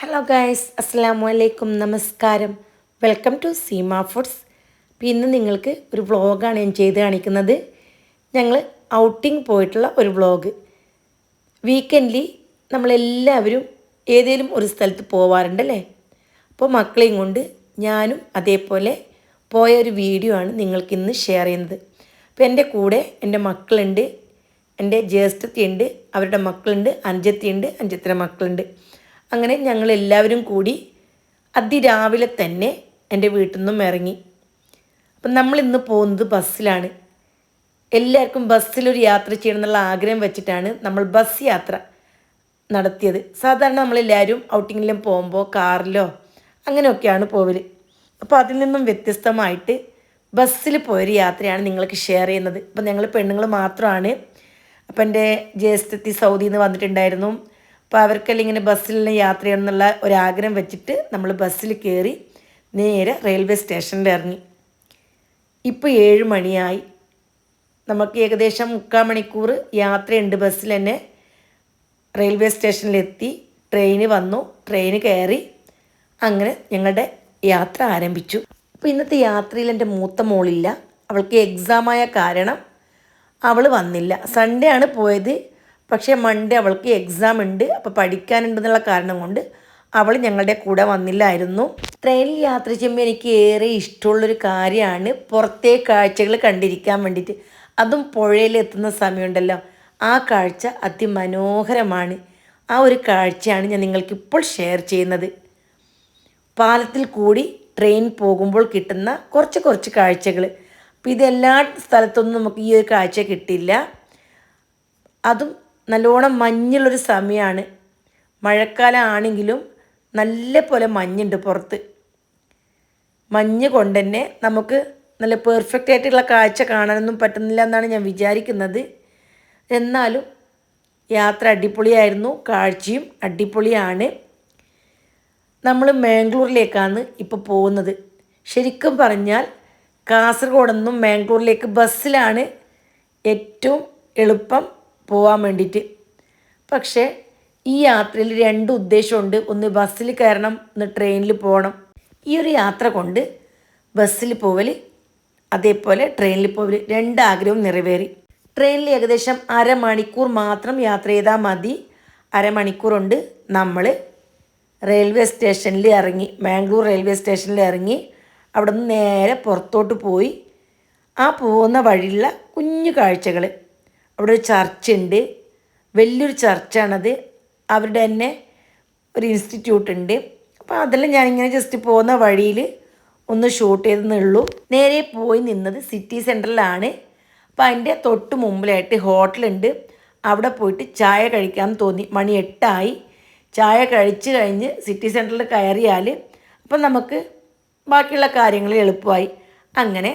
Hello guys അസ്സാം വലൈക്കും നമസ്കാരം വെൽക്കം ടു സീമ ഫുഡ്സ് അപ്പോൾ ഇന്ന് നിങ്ങൾക്ക് ഒരു വ്ളോഗാണ് ഞാൻ ചെയ്ത് കാണിക്കുന്നത്. ഞങ്ങൾ ഔട്ടിംഗ് പോയിട്ടുള്ള ഒരു വ്ളോഗ് വീക്കെൻഡ്ലി നമ്മളെല്ലാവരും ഏതെങ്കിലും ഒരു സ്ഥലത്ത് പോവാറുണ്ടല്ലേ അപ്പോൾ മക്കളെയും കൊണ്ട് ഞാനും അതേപോലെ പോയ ഒരു വീഡിയോ ആണ് നിങ്ങൾക്ക് ഇന്ന് ഷെയർ ചെയ്യുന്നത്. അപ്പോൾ എന്റെ കൂടെ എന്റെ മക്കളുണ്ട് എന്റെ ജ്യേഷ്ഠത്തിയുണ്ട് അവരുടെ മക്കളുണ്ട് അഞ്ചത്തിയുണ്ട് അഞ്ചത്തിന്റെ മക്കളുണ്ട്. അങ്ങനെ ഞങ്ങൾ എല്ലാവരും കൂടി അതിരാവിലെ തന്നെ എന്റെ വീട്ടിൽ നിന്നും ഇറങ്ങി. അപ്പം നമ്മൾ ഇന്ന് പോകുന്നത് ബസ്സിലാണ്. എല്ലാവർക്കും ബസ്സിലൊരു യാത്ര ചെയ്യണം എന്നുള്ള ആഗ്രഹം വെച്ചിട്ടാണ് നമ്മൾ ബസ് യാത്ര നടത്തിയത്. സാധാരണ നമ്മളെല്ലാവരും ഔട്ടിങ്ങിലും പോകുമ്പോൾ കാറിലോ അങ്ങനെയൊക്കെയാണ് പോവൽ. അപ്പോൾ അതിൽ നിന്നും വ്യത്യസ്തമായിട്ട് ബസ്സിൽ പോയൊരു യാത്രയാണ് നിങ്ങൾക്ക് ഷെയർ ചെയ്യുന്നത്. അപ്പം ഞങ്ങൾ പെണ്ണുങ്ങൾ മാത്രമാണ്. അപ്പം എന്റെ ജ്യേഷ്ഠത്തി സൗദിയിൽ നിന്ന് വന്നിട്ടുണ്ടായിരുന്നു. അപ്പോൾ അവർക്കെല്ലാം ഇങ്ങനെ ബസ്സിലെല്ലാം യാത്ര ചെയ്യണം എന്നുള്ള ഒരാഗ്രഹം വെച്ചിട്ട് നമ്മൾ ബസ്സിൽ കയറി നേരെ റെയിൽവേ സ്റ്റേഷനിൽ ഇറങ്ങി. ഇപ്പോൾ ഏഴ് മണിയായി. നമുക്ക് ഏകദേശം മുക്കാൽ മണിക്കൂർ യാത്രയുണ്ട് ബസ്സിൽ തന്നെ. റെയിൽവേ സ്റ്റേഷനിലെത്തി ട്രെയിന് വന്നു ട്രെയിന് കയറി. അങ്ങനെ ഞങ്ങളുടെ യാത്ര ആരംഭിച്ചു. അപ്പോൾ ഇന്നത്തെ യാത്രയിൽ എന്റെ മൂത്ത മോളില്ല. അവൾക്ക് എക്സാമായ കാരണം അവൾ വന്നില്ല. സൺഡേ ആണ് പോയത്. പക്ഷേ മൺഡേ അവൾക്ക് എക്സാം ഉണ്ട്. അപ്പോൾ പഠിക്കാനുണ്ടെന്നുള്ള കാരണം കൊണ്ട് അവൾ ഞങ്ങളുടെ കൂടെ വന്നില്ലായിരുന്നു. ട്രെയിനിൽ യാത്ര ചെയ്യുമ്പോൾ എനിക്ക് ഏറെ ഇഷ്ടമുള്ളൊരു കാര്യമാണ് പുറത്തെ കാഴ്ചകൾ കണ്ടിരിക്കാൻ വേണ്ടിയിട്ട്. അതും പുഴയിൽ എത്തുന്ന സമയമുണ്ടല്ലോ. ആ കാഴ്ച അതിമനോഹരമാണ്. ആ ഒരു കാഴ്ചയാണ് ഞാൻ നിങ്ങൾക്ക് ഇപ്പോൾ ഷെയർ ചെയ്യുന്നത്. പാലത്തിൽ കൂടി ട്രെയിൻ പോകുമ്പോൾ കിട്ടുന്ന കുറച്ച് കുറച്ച് കാഴ്ചകൾ. അപ്പോൾ ഇതെല്ലാ സ്ഥലത്തൊന്നും നമുക്ക് ഈ ഒരു കാഴ്ച കിട്ടില്ല. അതും നല്ലോണം മഞ്ഞുള്ളൊരു സമയമാണ് മഴക്കാലം ആണെങ്കിലും നല്ല പോലെ മഞ്ഞുണ്ട് പുറത്ത്. മഞ്ഞ് കൊണ്ട് തന്നെ നമുക്ക് നല്ല പെർഫെക്റ്റ് ആയിട്ടുള്ള കാഴ്ച കാണാനൊന്നും പറ്റുന്നില്ല എന്നാണ് ഞാൻ വിചാരിക്കുന്നത്. എന്നാലും യാത്ര അടിപൊളിയായിരുന്നു കാഴ്ചയും അടിപൊളിയാണ്. നമ്മൾ മാംഗ്ലൂരിലേക്കാണ് ഇപ്പോൾ പോകുന്നത്. ശരിക്കും പറഞ്ഞാൽ കാസർഗോഡ് നിന്നും മാംഗ്ലൂരിലേക്ക് ബസ്സിലാണ് ഏറ്റവും എളുപ്പം പോകാൻ വേണ്ടിയിട്ട്. പക്ഷേ ഈ യാത്രയിൽ രണ്ട് ഉദ്ദേശമുണ്ട്. ഒന്ന് ബസ്സിൽ കയറണം ഒന്ന് ട്രെയിനിൽ പോകണം. ഈ ഒരു യാത്ര കൊണ്ട് ബസ്സിൽ പോവൽ അതേപോലെ ട്രെയിനിൽ പോവൽ രണ്ട് ആഗ്രഹവും നിറവേറി. ട്രെയിനിൽ ഏകദേശം അരമണിക്കൂർ മാത്രം യാത്ര ചെയ്താൽ മതി. അരമണിക്കൂറുണ്ട് നമ്മൾ റെയിൽവേ സ്റ്റേഷനിൽ ഇറങ്ങി മാംഗ്ലൂർ റെയിൽവേ സ്റ്റേഷനിൽ ഇറങ്ങി അവിടെ നിന്ന് നേരെ പുറത്തോട്ട് പോയി. ആ പോകുന്ന വഴിയുള്ള കുഞ്ഞു കാഴ്ചകൾ അവിടെ ഒരു ചർച്ചുണ്ട്. വലിയൊരു ചർച്ചാണത്. അവരുടെ തന്നെ ഒരു ഇൻസ്റ്റിറ്റ്യൂട്ട് ഉണ്ട്. അപ്പോൾ അതെല്ലാം ഞാനിങ്ങനെ ജസ്റ്റ് പോകുന്ന വഴിയിൽ ഒന്ന് ഷൂട്ട് ചെയ്തെന്നുള്ളൂ നേരെ പോയി നിന്നത് സിറ്റി സെന്ററിലാണ് അപ്പോൾ അതിന്റെ തൊട്ട് മുമ്പിലായിട്ട് ഹോട്ടലുണ്ട് അവിടെ പോയിട്ട് ചായ കഴിക്കാൻ തോന്നി. മണി എട്ടായി. ചായ കഴിച്ച് കഴിഞ്ഞ് സിറ്റി സെന്ററിൽ കയറിയാൽ അപ്പം നമുക്ക് ബാക്കിയുള്ള കാര്യങ്ങൾ എളുപ്പമായി. അങ്ങനെ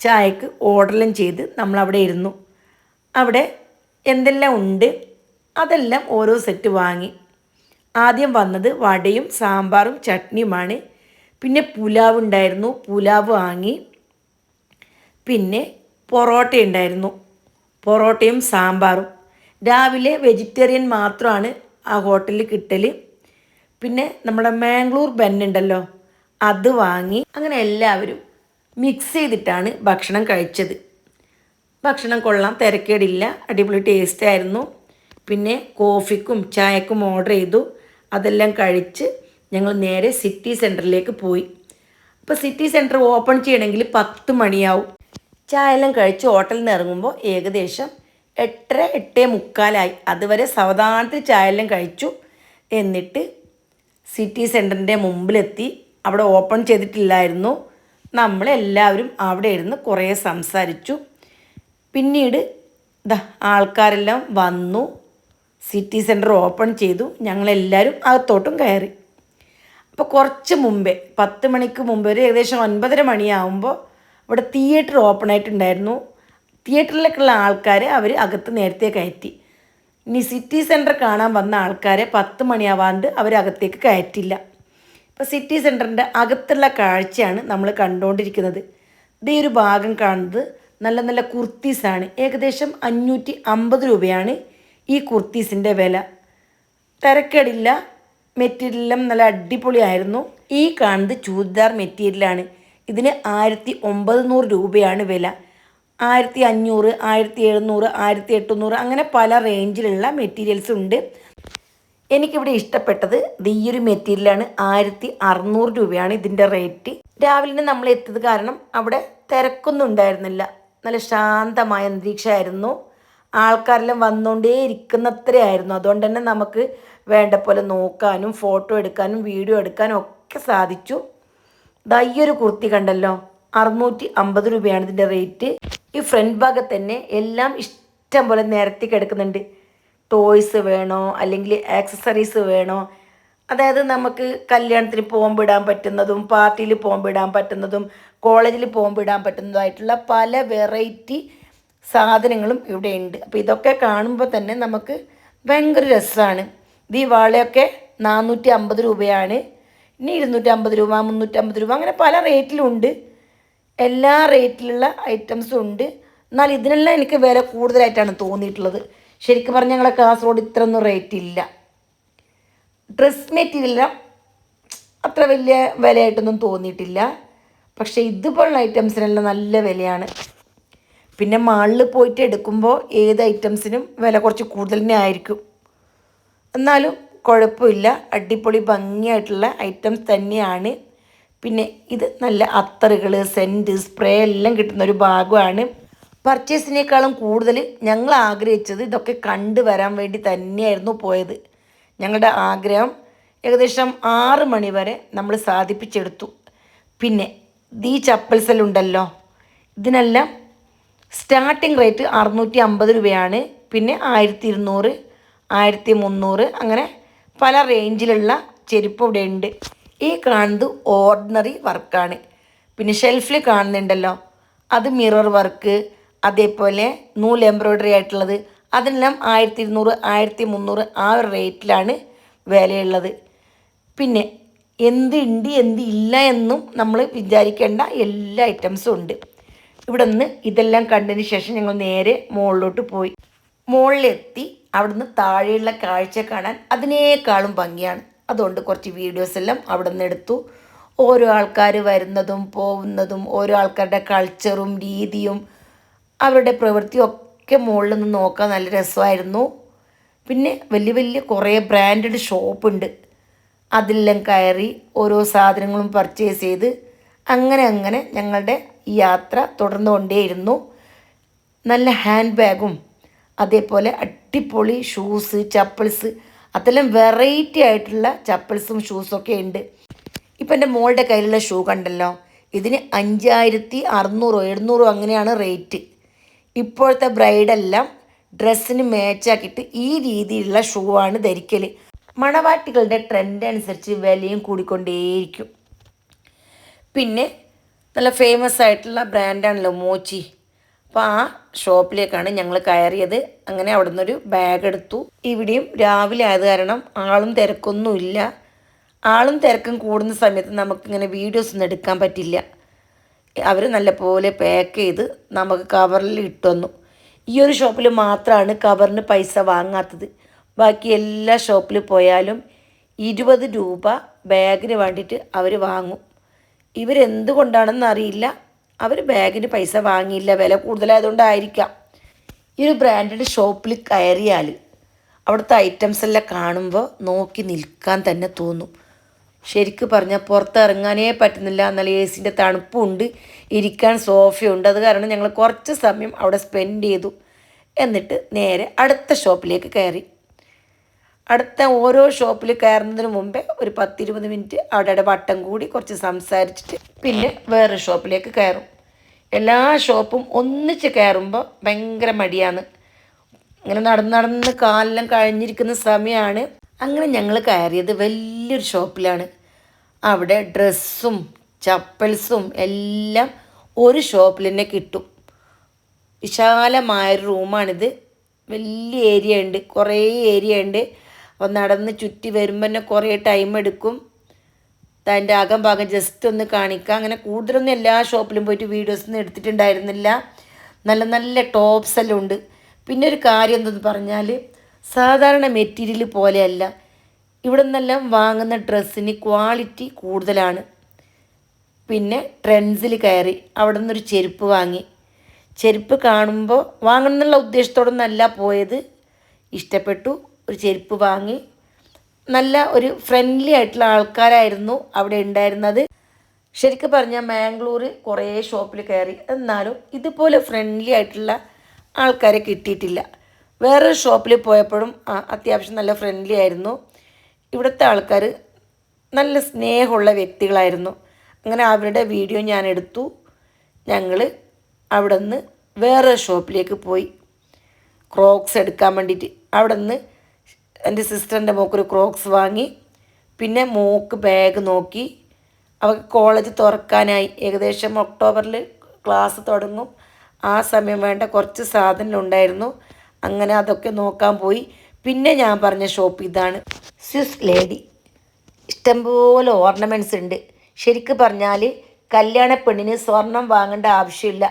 ചായക്ക് ഓർഡറെല്ലാം ചെയ്ത് നമ്മളവിടെ ഇരുന്നു. അവിടെ എന്തെല്ലാം ഉണ്ട്? അതെല്ലാം ഓരോ സെറ്റ് വാങ്ങി. ആദ്യം വന്നത് വടയും സാമ്പാറും ചട്നിയുമാണ്. പിന്നെ പുലാവ് ഉണ്ടായിരുന്നു. പുലാവ് വാങ്ങി. പിന്നെ പൊറോട്ട ഉണ്ടായിരുന്നു. പൊറോട്ടയും സാമ്പാറും. രാവിലെ വെജിറ്റേറിയൻ മാത്രമാണ് ആ ഹോട്ടലിൽ കിട്ടൽ പിന്നെ നമ്മുടെ മാംഗ്ലൂർ ഉണ്ടല്ലോ അത് വാങ്ങി. അങ്ങനെ എല്ലാവരും മിക്സ് ചെയ്തിട്ടാണ് ഭക്ഷണം കഴിച്ചത്. ഭക്ഷണം കൊള്ളാം തിരക്കേടില്ല. അടിപൊളി ടേസ്റ്റ് ആയിരുന്നു. പിന്നെ കോഫിക്കും ചായക്കും ഓർഡർ ചെയ്തു. അതെല്ലാം കഴിച്ച് ഞങ്ങൾ നേരെ സിറ്റി സെന്ററിലേക്ക് പോയി. അപ്പോൾ സിറ്റി സെന്റർ ഓപ്പൺ ചെയ്യണമെങ്കിൽ പത്ത് മണിയാവും. ചായ എല്ലാം കഴിച്ച് ഹോട്ടലിൽ നിന്ന് ഇറങ്ങുമ്പോൾ ഏകദേശം എട്ടര എട്ടേ മുക്കാലായി. അതുവരെ സാവധാനത്തിൽ ചായ എല്ലാം കഴിച്ചു. എന്നിട്ട് സിറ്റി സെന്ററിന്റെ മുമ്പിലെത്തി. അവിടെ ഓപ്പൺ ചെയ്തിട്ടില്ലായിരുന്നു. നമ്മളെല്ലാവരും അവിടെ ഇരുന്ന് കുറേ സംസാരിച്ചു. പിന്നീട് ദാ ആൾക്കാരെല്ലാം വന്നു സിറ്റി സെന്റർ ഓപ്പൺ ചെയ്തു ഞങ്ങളെല്ലാവരും അകത്തോട്ടും കയറി. അപ്പോൾ കുറച്ച് മുമ്പേ പത്ത് മണിക്ക് മുമ്പ് ഒരു ഏകദേശം ഒൻപതര മണിയാവുമ്പോൾ ഇവിടെ തിയേറ്റർ ഓപ്പൺ ആയിട്ടുണ്ടായിരുന്നു. തിയേറ്ററിലേക്കുള്ള ആൾക്കാരെ അവർ അകത്ത് നേരത്തെ കയറ്റി. ഇനി സിറ്റി സെന്റർ കാണാൻ വന്ന ആൾക്കാരെ പത്ത് മണിയാവാണ്ട് അവർ അകത്തേക്ക് കയറ്റില്ല. ഇപ്പോൾ സിറ്റി സെന്ററിന്റെ അകത്തുള്ള കാഴ്ചയാണ് നമ്മൾ കണ്ടുകൊണ്ടിരിക്കുന്നത് ഇതേ ഒരു ഭാഗം കാണുന്നത്. നല്ല നല്ല കുർത്തീസാണ്. ഏകദേശം അഞ്ഞൂറ്റി അമ്പത് രൂപയാണ് ഈ കുർത്തീസിന്റെ വില. തിരക്കേടില്ല. മെറ്റീരിയലും നല്ല അടിപൊളിയായിരുന്നു. ഈ കാണുന്നത് ചൂരിദാർ മെറ്റീരിയലാണ്. ഇതിന് ആയിരത്തി ഒമ്പത് നൂറ് രൂപയാണ് വില. ആയിരത്തി അഞ്ഞൂറ് ആയിരത്തി എഴുന്നൂറ് ആയിരത്തി എട്ടുന്നൂറ് അങ്ങനെ പല റേഞ്ചിലുള്ള മെറ്റീരിയൽസ് ഉണ്ട്. എനിക്കിവിടെ ഇഷ്ടപ്പെട്ടത് ഈ ഒരു മെറ്റീരിയലാണ്. ആയിരത്തി അറുന്നൂറ് രൂപയാണ് ഇതിന്റെ റേറ്റ്. രാവിലെ നമ്മൾ എത്തിയത് കാരണം അവിടെ തിരക്കൊന്നും ഉണ്ടായിരുന്നില്ല. നല്ല ശാന്തമായ അന്തരീക്ഷമായിരുന്നു. ആൾക്കാരെല്ലാം വന്നുകൊണ്ടേ ഇരിക്കുന്നത്രയായിരുന്നു അതുകൊണ്ട് തന്നെ നമുക്ക് വേണ്ട പോലെ നോക്കാനും ഫോട്ടോ എടുക്കാനും വീഡിയോ എടുക്കാനും ഒക്കെ സാധിച്ചു. ദാ കുർത്തി കണ്ടല്ലോ അറുന്നൂറ്റി അമ്പത് രൂപയാണ് ഇതിന്റെ റേറ്റ്. ഈ ഫ്രണ്ട് ഭാഗത്ത് തന്നെ എല്ലാം ഇഷ്ടം പോലെ നിരത്തി കിടക്കുന്നുണ്ട്. ടോയ്സ് വേണോ അല്ലെങ്കിൽ ആക്സസറീസ് വേണോ അതായത് നമുക്ക് കല്യാണത്തിന് പോകുമ്പിടാൻ പറ്റുന്നതും പാർട്ടിയിൽ പോകുമ്പിടാൻ പറ്റുന്നതും കോളേജിൽ പോകുമ്പിടാൻ പറ്റുന്നതായിട്ടുള്ള പല വെറൈറ്റി സാധനങ്ങളും ഇവിടെ ഉണ്ട് അപ്പോൾ ഇതൊക്കെ കാണുമ്പോൾ തന്നെ നമുക്ക് ഭയങ്കര രസമാണ് ഇത് ഈ വാളയൊക്കെ നാനൂറ്റി അമ്പത് രൂപയാണ്. ഇനി ഇരുന്നൂറ്റി അമ്പത് രൂപ മുന്നൂറ്റമ്പത് രൂപ അങ്ങനെ പല റേറ്റിലുണ്ട്. എല്ലാ റേറ്റിലുള്ള ഐറ്റംസും ഉണ്ട്. എന്നാൽ ഇതിനെല്ലാം എനിക്ക് വില കൂടുതലായിട്ടാണ് തോന്നിയിട്ടുള്ളത്. ശരിക്കും പറഞ്ഞാൽ ഞങ്ങളെ കാസർഗോഡ് ഇത്രയൊന്നും റേറ്റ് ഇല്ല ഡ്രസ് മെറ്റീരിയലെല്ലാം അത്ര വലിയ വിലയായിട്ടൊന്നും തോന്നിയിട്ടില്ല. പക്ഷേ ഇതുപോലുള്ള ഐറ്റംസിനെല്ലാം നല്ല വിലയാണ്. പിന്നെ മാളിൽ പോയിട്ട് എടുക്കുമ്പോൾ ഏത് ഐറ്റംസിനും വില കുറച്ച് കൂടുതൽ തന്നെ ആയിരിക്കും. എന്നാലും കുഴപ്പമില്ല. അടിപൊളി ഭംഗിയായിട്ടുള്ള ഐറ്റംസ് തന്നെയാണ്. പിന്നെ ഇത് നല്ല അത്തറുകൾ സെന്റ് സ്പ്രേ എല്ലാം കിട്ടുന്ന ഒരു ഭാഗമാണ്. പർച്ചേസിനേക്കാളും കൂടുതൽ ഞങ്ങൾ ആഗ്രഹിച്ചത് ഇതൊക്കെ കണ്ടു വരാൻ വേണ്ടി തന്നെയായിരുന്നു പോയത്. ഞങ്ങളുടെ ആഗ്രഹം ഏകദേശം ആറ് മണി വരെ നമ്മൾ സാധിപ്പിച്ചെടുത്തു. പിന്നെ ദീ ചപ്പൽസലുണ്ടല്ലോ ഇതിനെല്ലാം സ്റ്റാർട്ടിംഗ് റേറ്റ് അറുന്നൂറ്റി അമ്പത് രൂപയാണ്. പിന്നെ ആയിരത്തി ഇരുന്നൂറ് ആയിരത്തി മുന്നൂറ് അങ്ങനെ പല റേഞ്ചിലുള്ള ചെരുപ്പ് ഇവിടെ ഉണ്ട്. ഈ കാണുന്നത് ഓർഡിനറി വർക്കാണ് പിന്നെ ഷെൽഫിൽ കാണുന്നുണ്ടല്ലോ. അത് മിറർ വർക്ക് അതേപോലെ നൂൽ എംബ്രോയ്ഡറി ആയിട്ടുള്ളത്. അതിനെല്ലാം ആയിരത്തി ഇരുന്നൂറ് ആയിരത്തി മുന്നൂറ് ആ ഒരു റേറ്റിലാണ് വിലയുള്ളത്. പിന്നെ എന്ത് ഉണ്ട് എന്ത് ഇല്ല എന്നും നമ്മൾ വിചാരിക്കേണ്ട എല്ലാ ഐറ്റംസും ഉണ്ട്. ഇവിടെ നിന്ന് ഇതെല്ലാം കണ്ടതിന് ശേഷം ഞങ്ങൾ നേരെ മുകളിലോട്ട് പോയി. മുകളിലെത്തി അവിടുന്ന് താഴെയുള്ള കാഴ്ച കാണാൻ അതിനേക്കാളും ഭംഗിയാണ്. അതുകൊണ്ട് കുറച്ച് വീഡിയോസ് എല്ലാം അവിടെ നിന്ന് എടുത്തു. ഓരോ ആൾക്കാർ വരുന്നതും പോകുന്നതും ഓരോ ആൾക്കാരുടെ കൾച്ചറും രീതിയും അവരുടെ പ്രവൃത്തിയും ഒക്കെ മുകളിൽ നിന്ന് നോക്കാൻ നല്ല രസമായിരുന്നു. പിന്നെ വലിയ വലിയ കുറേ ബ്രാൻഡഡ് ഷോപ്പുണ്ട് അതിലെല്ലാം കയറി ഓരോ സാധനങ്ങളും പർച്ചേസ് ചെയ്ത് അങ്ങനെ അങ്ങനെ ഞങ്ങളുടെ ഈ യാത്ര തുടർന്നുകൊണ്ടേയിരുന്നു. നല്ല ഹാൻഡ് ബാഗും അതേപോലെ അടിപൊളി ഷൂസ് ചപ്പിൾസ് അതെല്ലാം വെറൈറ്റി ആയിട്ടുള്ള ചപ്പിൾസും ഷൂസൊക്കെ ഉണ്ട്. ഇപ്പം എന്റെ മോളുടെ കയ്യിലുള്ള ഷൂ കണ്ടല്ലോ. ഇതിന് അഞ്ചായിരത്തി അറുന്നൂറോ എഴുന്നൂറോ അങ്ങനെയാണ് റേറ്റ് ഇപ്പോഴത്തെ ബ്രൈഡെല്ലാം ഡ്രസ്സിന് മാച്ചാക്കിയിട്ട് ഈ രീതിയിലുള്ള ഷൂ ആണ് ധരിക്കൽ മണവാട്ടികളുടെ ട്രെൻഡ് അനുസരിച്ച് വിലയും കൂടിക്കൊണ്ടേയിരിക്കും. പിന്നെ നല്ല ഫേമസ് ആയിട്ടുള്ള ബ്രാൻഡാണല്ലോ മോച്ചി. അപ്പോൾ ആ ഷോപ്പിലേക്കാണ് ഞങ്ങൾ കയറിയത്. അങ്ങനെ അവിടെ നിന്നൊരു ബാഗ് എടുത്തു. ഇവിടെയും രാവിലെ ആയത് കാരണം ആളും തിരക്കൊന്നുമില്ല. ആളും തിരക്കും കൂടുന്ന സമയത്ത് നമുക്കിങ്ങനെ വീഡിയോസ് ഒന്നും എടുക്കാൻ പറ്റില്ല. അവർ നല്ലപോലെ പാക്ക് ചെയ്ത് നമുക്ക് കവറിൽ ഇട്ടുവന്നു ഈ ഒരു ഷോപ്പിൽ മാത്രമാണ് കവറിന് പൈസ വാങ്ങാത്തത്. ബാക്കി എല്ലാ ഷോപ്പിൽ പോയാലും ഇരുപത് രൂപ ബാഗിന് വേണ്ടിയിട്ട് അവർ വാങ്ങും. ഇവരെന്തുകൊണ്ടാണെന്ന് അറിയില്ല. അവർ ബാഗിന് പൈസ വാങ്ങിയില്ല. വില കൂടുതലായതുകൊണ്ടായിരിക്കാം. ഈ ഒരു ബ്രാൻഡഡ് ഷോപ്പിൽ കയറിയാൽ അവിടുത്തെ ഐറ്റംസ് എല്ലാം കാണുമ്പോൾ നോക്കി നിൽക്കാൻ തന്നെ തോന്നും. ശരിക്ക് പറഞ്ഞാൽ പുറത്തിറങ്ങാനേ പറ്റുന്നില്ല. എന്നാൽ എ സിന്റെ തണുപ്പുണ്ട്. ഇരിക്കാൻ സോഫയുണ്ട്. അത് കാരണം ഞങ്ങൾ കുറച്ച് സമയം അവിടെ സ്പെൻഡ് ചെയ്തു. എന്നിട്ട് നേരെ അടുത്ത ഷോപ്പിലേക്ക് കയറി. അടുത്ത ഓരോ ഷോപ്പിൽ കയറുന്നതിന് മുമ്പേ ഒരു പത്തിരുപത് മിനിറ്റ് അവിടെ വട്ടം കൂടി കുറച്ച് സംസാരിച്ചിട്ട് പിന്നെ വേറെ ഷോപ്പിലേക്ക് കയറും. എല്ലാ ഷോപ്പും ഒന്നിച്ച് കയറുമ്പോൾ ഭയങ്കര മടിയാണ്. ഇങ്ങനെ നടന്ന് നടന്ന് കാലെല്ലാം കഴിഞ്ഞിരിക്കുന്ന സമയമാണ് അങ്ങനെ ഞങ്ങൾ കയറിയത് വലിയൊരു ഷോപ്പിലാണ്. അവിടെ ഡ്രസ്സും ചപ്പൽസും എല്ലാം ഒരു ഷോപ്പിൽ തന്നെ കിട്ടും. വിശാലമായൊരു റൂമാണിത്. വലിയ ഏരിയ ഉണ്ട്. കുറേ ഏരിയ ഉണ്ട്. അപ്പോൾ നടന്ന് ചുറ്റി വരുമ്പോൾ തന്നെ കുറേ ടൈം എടുക്കും. അതിന്റെ അകം ഭാഗം ജസ്റ്റ് ഒന്ന് കാണിക്കുക അങ്ങനെ കൂടുതലൊന്നും എല്ലാ ഷോപ്പിലും പോയിട്ട് വീഡിയോസ് ഒന്നും എടുത്തിട്ടുണ്ടായിരുന്നില്ല. നല്ല നല്ല ടോപ്സ് എല്ലാം ഉണ്ട്. പിന്നെ ഒരു കാര്യം എന്തെന്ന് പറഞ്ഞാൽ സാധാരണ മെറ്റീരിയൽ പോലെയല്ല. ഇവിടെ നിന്നെല്ലാം വാങ്ങുന്ന ഡ്രസ്സിന് ക്വാളിറ്റി കൂടുതലാണ്. പിന്നെ ട്രെൻഡ്സിൽ കയറി അവിടെ നിന്നൊരു ചെരുപ്പ് വാങ്ങി. ചെരുപ്പ് കാണുമ്പോൾ വാങ്ങണം എന്നുള്ള ഉദ്ദേശത്തോടൊന്നല്ല പോയത്. ഇഷ്ടപ്പെട്ടു ഒരു ചെരുപ്പ് വാങ്ങി. നല്ല ഒരു ഫ്രണ്ട്ലി ആയിട്ടുള്ള ആൾക്കാരായിരുന്നു അവിടെ ഉണ്ടായിരുന്നത്. ശരിക്കും പറഞ്ഞാൽ മാംഗ്ലൂർ കുറേ ഷോപ്പിൽ കയറി. എന്നാലും ഇതുപോലെ ഫ്രണ്ട്ലി ആയിട്ടുള്ള ആൾക്കാരെ കിട്ടിയിട്ടില്ല. വേറൊരു ഷോപ്പിൽ പോയപ്പോഴും അത്യാവശ്യം നല്ല ഫ്രണ്ട്ലി ആയിരുന്നു. ഇവിടുത്തെ ആൾക്കാർ നല്ല സ്നേഹമുള്ള വ്യക്തികളായിരുന്നു. അങ്ങനെ അവരുടെ വീഡിയോ ഞാൻ എടുത്തു. ഞങ്ങൾ അവിടെ നിന്ന് വേറെ ഷോപ്പിലേക്ക് പോയി. ക്രോക്സ് എടുക്കാൻ വേണ്ടിയിട്ട് അവിടെ നിന്ന് എന്റെ സിസ്റ്ററിന്റെ മോക്കൊരു ക്രോക്സ് വാങ്ങി. പിന്നെ മോക്ക് ബാഗ് നോക്കി. അവൾക്ക് കോളേജ് തുറക്കാനായി. ഏകദേശം ഒക്ടോബറിൽ ക്ലാസ് തുടങ്ങും. ആ സമയം വേണ്ട കുറച്ച് സാധനങ്ങളുണ്ടായിരുന്നു അങ്ങനെ അതൊക്കെ നോക്കാൻ പോയി. പിന്നെ ഞാൻ പറഞ്ഞ ഷോപ്പ് ഇതാണ്. സ്വിസ് ലേഡി ഇഷ്ടംപോലെ ഓർണമെന്റ്സ് ഉണ്ട്. ശരിക്കും പറഞ്ഞാൽ കല്യാണ പെണ്ണിന് സ്വർണം വാങ്ങേണ്ട ആവശ്യമില്ല.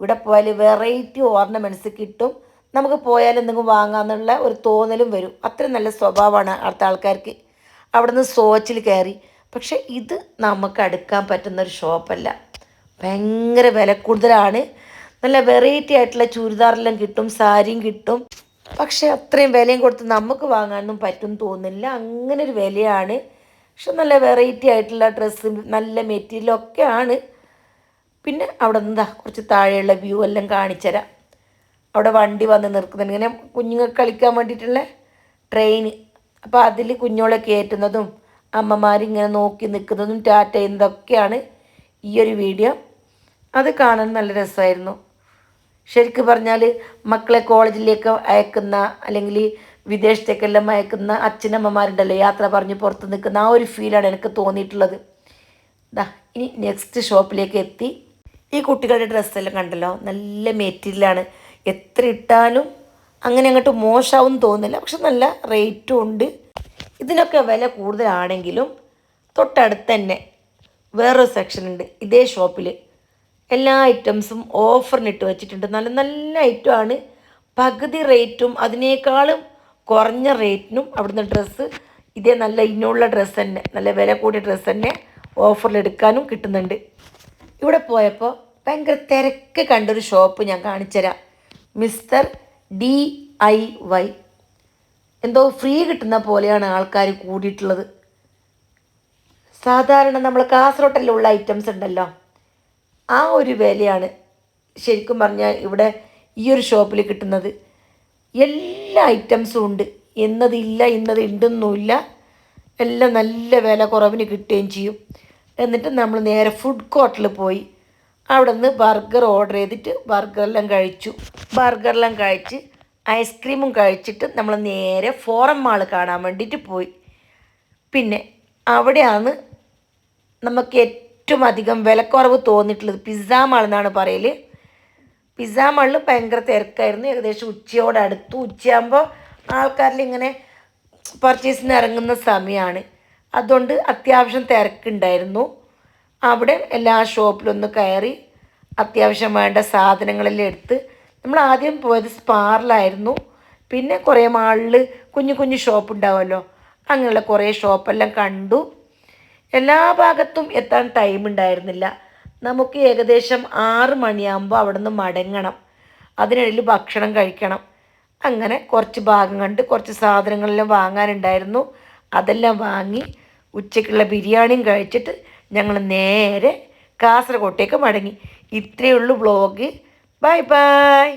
ഇവിടെ പോയാൽ വെറൈറ്റി ഓർണമെന്റ്സ് കിട്ടും. നമുക്ക് പോയാൽ എന്തെങ്കിലും വാങ്ങാമെന്നുള്ള ഒരു തോന്നലും വരും. അത്ര നല്ല സ്വഭാവമാണ് അടുത്ത ആൾക്കാർക്ക്. അവിടെ നിന്ന് സോച്ചിൽ കയറി. പക്ഷെ ഇത് നമുക്ക് അടുക്കാൻ പറ്റുന്ന ഒരു ഷോപ്പല്ല ഭയങ്കര വില കൂടുതലാണ്. നല്ല വെറൈറ്റി ആയിട്ടുള്ള ചുരിദാറെല്ലാം കിട്ടും സാരിയും കിട്ടും. പക്ഷെ അത്രയും വിലയും കൊടുത്ത് നമുക്ക് വാങ്ങാനൊന്നും പറ്റും തോന്നുന്നില്ല. അങ്ങനെ ഒരു വിലയാണ്. പക്ഷെ നല്ല വെറൈറ്റി ആയിട്ടുള്ള ഡ്രസ്സ് നല്ല മെറ്റീരിയലൊക്കെ ആണ്. പിന്നെ അവിടെ നിന്ന് കുറച്ച് താഴെയുള്ള വ്യൂ എല്ലാം കാണിച്ചുതരാം. അവിടെ വണ്ടി വന്ന് നിൽക്കുന്നുണ്ട്. ഇങ്ങനെ കുഞ്ഞുങ്ങൾക്ക് കളിക്കാൻ വേണ്ടിയിട്ടുള്ള ട്രെയിൻ അപ്പോൾ അതിൽ കുഞ്ഞോളെ കയറ്റുന്നതും അമ്മമാരിങ്ങനെ നോക്കി നിൽക്കുന്നതും ടാറ്റ ചെയ്യുന്നതൊക്കെയാണ് ഈ ഒരു വീഡിയോ അത് കാണാൻ നല്ല രസമായിരുന്നു. ശരിക്കും പറഞ്ഞാൽ മക്കളെ കോളേജിലേക്ക് അയക്കുന്ന അല്ലെങ്കിൽ വിദേശത്തേക്കെല്ലാം അയക്കുന്ന അച്ഛനമ്മമാരുണ്ടല്ലോ യാത്ര പറഞ്ഞ് പുറത്ത് നിൽക്കുന്ന ആ ഒരു ഫീലാണ് എനിക്ക് തോന്നിയിട്ടുള്ളത്. ദാ ഇനി നെക്സ്റ്റ് ഷോപ്പിലേക്ക് എത്തി. ഈ കുട്ടികളുടെ ഡ്രസ്സെല്ലാം കണ്ടല്ലോ നല്ല മെറ്റീരിയലാണ് എത്ര ഇട്ടാലും അങ്ങനെ അങ്ങോട്ട് മോശമാവും തോന്നില്ല പക്ഷെ നല്ല റേറ്റും ഉണ്ട്. ഇതിനൊക്കെ വില കൂടുതലാണെങ്കിലും തൊട്ടടുത്ത് തന്നെ വേറൊരു സെക്ഷൻ ഉണ്ട് ഇതേ ഷോപ്പിൽ എല്ലാ ഐറ്റംസും ഓഫറിനിട്ട് വെച്ചിട്ടുണ്ട്. നല്ല നല്ല ഐറ്റമാണ് പകുതി റേറ്റും അതിനേക്കാളും കുറഞ്ഞ റേറ്റിനും അവിടുന്ന് ഡ്രസ്സ് ഇതേ നല്ല ഇനുള്ള ഡ്രസ്സ് തന്നെ. നല്ല വില കൂടിയ ഡ്രസ്സ് തന്നെ ഓഫറിലെടുക്കാനും കിട്ടുന്നുണ്ട്. ഇവിടെ പോയപ്പോൾ ഭയങ്കര തിരക്ക് കണ്ടൊരു ഷോപ്പ് ഞാൻ കാണിച്ചുതരാം മിസ്റ്റർ ഡി ഐ വൈ എന്തോ ഫ്രീ കിട്ടുന്ന പോലെയാണ് ആൾക്കാർ കൂടിയിട്ടുള്ളത്. സാധാരണ നമ്മൾ കാസർഗോട്ടെല്ലാം ഐറ്റംസ് ഉണ്ടല്ലോ. ആ ഒരു വിലയാണ് ശരിക്കും പറഞ്ഞാൽ ഇവിടെ ഈ ഒരു ഷോപ്പിൽ കിട്ടുന്നത്. എല്ലാ ഐറ്റംസും ഉണ്ട്. എന്നതില്ല ഇന്നത് ഉണ്ടെന്നുമില്ല എല്ലാം നല്ല വില കുറവിന് കിട്ടുകയും ചെയ്യും. എന്നിട്ട് നമ്മൾ നേരെ ഫുഡ് കോർട്ടിൽ പോയി അവിടെ നിന്ന് ബർഗർ ഓർഡർ ചെയ്തിട്ട് ബർഗറെല്ലാം കഴിച്ചു. ബർഗറെല്ലാം കഴിച്ച് ഐസ്ക്രീമും കഴിച്ചിട്ട് നമ്മൾ നേരെ ഫോറം മാൾ കാണാൻ വേണ്ടിയിട്ട് പോയി. പിന്നെ അവിടെയാണ് നമുക്ക് ഏറ്റവും അധികം വിലക്കുറവ് തോന്നിയിട്ടുള്ളത് പിസ്സ മാളെന്നാണ് പറയൽ പിസ്സ മാളിൽ ഭയങ്കര തിരക്കായിരുന്നു. ഏകദേശം ഉച്ചയോട് അടുത്തു. ഉച്ചയാകുമ്പോൾ ആൾക്കാരിൽ ഇങ്ങനെ പർച്ചേസിന് ഇറങ്ങുന്ന സമയമാണ് അതുകൊണ്ട് അത്യാവശ്യം തിരക്കുണ്ടായിരുന്നു. അവിടെ എല്ലാ ഷോപ്പിലൊന്ന് കയറി അത്യാവശ്യം വേണ്ട സാധനങ്ങളെല്ലാം എടുത്ത് നമ്മൾ ആദ്യം പോയത് സ്പാറിലായിരുന്നു പിന്നെ കുറേ മാളിൽ കുഞ്ഞു കുഞ്ഞു ഷോപ്പ് ഉണ്ടാവുമല്ലോ അങ്ങനെയുള്ള കുറേ ഷോപ്പെല്ലാം കണ്ടു. എല്ലാ ഭാഗത്തും എത്താൻ ടൈം ഉണ്ടായിരുന്നില്ല. നമുക്ക് ഏകദേശം ആറ് മണിയാകുമ്പോൾ അവിടെ നിന്ന് മടങ്ങണം. അതിനിടയിൽ ഭക്ഷണം കഴിക്കണം. അങ്ങനെ കുറച്ച് ഭാഗം കണ്ട് കുറച്ച് സാധനങ്ങളെല്ലാം വാങ്ങാനുണ്ടായിരുന്നു. അതെല്ലാം വാങ്ങി ഉച്ചയ്ക്കുള്ള ബിരിയാണിയും കഴിച്ചിട്ട് ഞങ്ങൾ നേരെ കാസർഗോട്ടേക്ക് മടങ്ങി. ഇത്രയേ ഉള്ളൂ വ്ളോഗ് ബൈ ബൈ